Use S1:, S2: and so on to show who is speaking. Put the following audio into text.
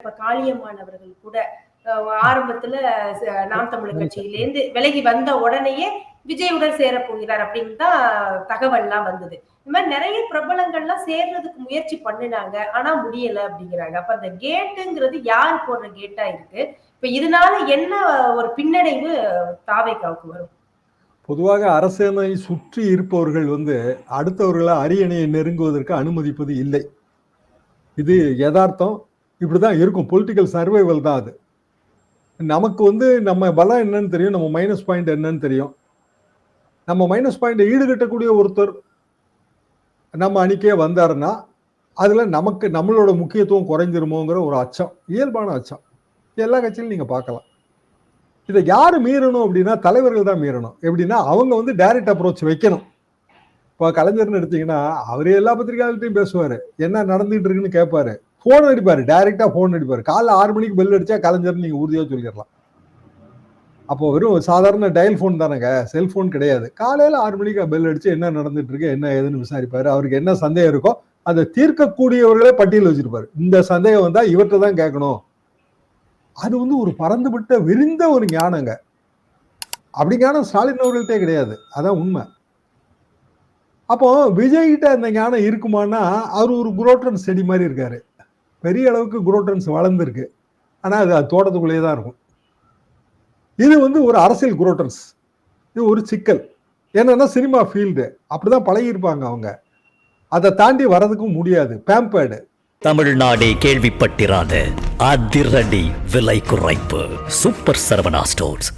S1: இப்ப காளியம்மான் அவர்கள் கூட ஆரம்பத்துல நாம் தமிழர் கட்சியிலேருந்து விலகி வந்த உடனேயே விஜயுடன் சேர போகிறார் அப்படின்னு தான் தகவல்லாம் வந்தது. இந்த மாதிரி நிறைய பிரபலங்கள்லாம் சேர்றதுக்கு முயற்சி பண்ணினாங்க ஆனா முடியல அப்படிங்கிறாங்க. அப்ப அந்த கேட்டுங்கிறது யார் போடுற கேட்டா இருக்கு? இப்ப இதனால என்ன ஒரு பின்னடைவு தாவைக்காவுக்கு வரும்?
S2: பொதுவாக அரசியலை சுற்றி இருப்பவர்கள் வந்து அடுத்தவர்களை அரியணையை நெருங்குவதற்கு அனுமதிப்பது இல்லை. இது யதார்த்தம். இப்படி தான் இருக்கும். பொலிட்டிக்கல் சர்வைவல் தான் அது. நமக்கு வந்து நம்ம பலம் என்னன்னு தெரியும் நம்ம மைனஸ் பாயிண்ட் என்னன்னு தெரியும். நம்ம மைனஸ் பாயிண்டை ஈடுகட்டக்கூடிய ஒருத்தர் நம்ம அணிக்கே வந்தாருன்னா அதில் நமக்கு நம்மளோட முக்கியத்துவம் குறைஞ்சிருமோங்கிற ஒரு அச்சம் இயல்பான அச்சம். எல்லா கட்சியிலும் நீங்கள் பார்க்கலாம். இதை யார் மீறணும் அப்படின்னா தலைவர்கள் தான் மீறணும். எப்படின்னா அவங்க வந்து டைரக்ட் அப்ரோச் வைக்கணும். இப்போ கலைஞர்னு எடுத்தீங்கன்னா அவர் எல்லா பத்திரிகையாளர்கிட்டையும் பேசுவார். என்ன நடந்துகிட்டு இருக்குன்னு கேட்பாரு. ஃபோன் அடிப்பார் டைரெக்டாக ஃபோன் அடிப்பார். காலைல ஆறு மணிக்கு பெல் அடிச்சா கலைஞர்னு நீங்கள் உறுதியாக சொல்லிடலாம். அப்போ வெறும் சாதாரண டயல் ஃபோன் தானேங்க செல்ஃபோன் கிடையாது. காலையில் ஆறு மணிக்கு பெல் அடித்து என்ன நடந்துட்டு இருக்கு என்ன ஏதுன்னு விசாரிப்பார். அவருக்கு என்ன சந்தேகம் இருக்கோ அதை தீர்க்கக்கூடியவர்களே பட்டியல் வச்சிருப்பார். இந்த சந்தேகம் வந்தால் இவர்கிட்ட தான் கேட்கணும். அது வந்து ஒரு பறந்துவிட்ட விரிந்த ஒரு ஞானங்க. அப்படி ஞானம் ஸ்டாலின் அவர்கள்ட்டே கிடையாது. அதான் உண்மை. அப்போ விஜய்கிட்ட அந்த ஞானம் இருக்குமானா அவர் ஒரு புரோட்டன் செடி மாதிரி இருக்காரு. பெரிய அளவுக்கு குரோட்ரன்ஸ் வளர்ந்துருக்கு. ஆனால் அது அது தோட்டத்துக்குள்ளேயே தான் இருக்கும். இது வந்து ஒரு அரசியல் குரோட்டன்ஸ் இது ஒரு சிக்கல். என்னன்னா சினிமா ஃபீல்டு அப்படிதான் பழகியிருப்பாங்க அவங்க. அதை தாண்டி வரதுக்கும் முடியாது. பேம்பேடு
S3: தமிழ்நாடே கேள்விப்பட்டிராத அதிரடி விலை குறைப்பு. Super Saravana stores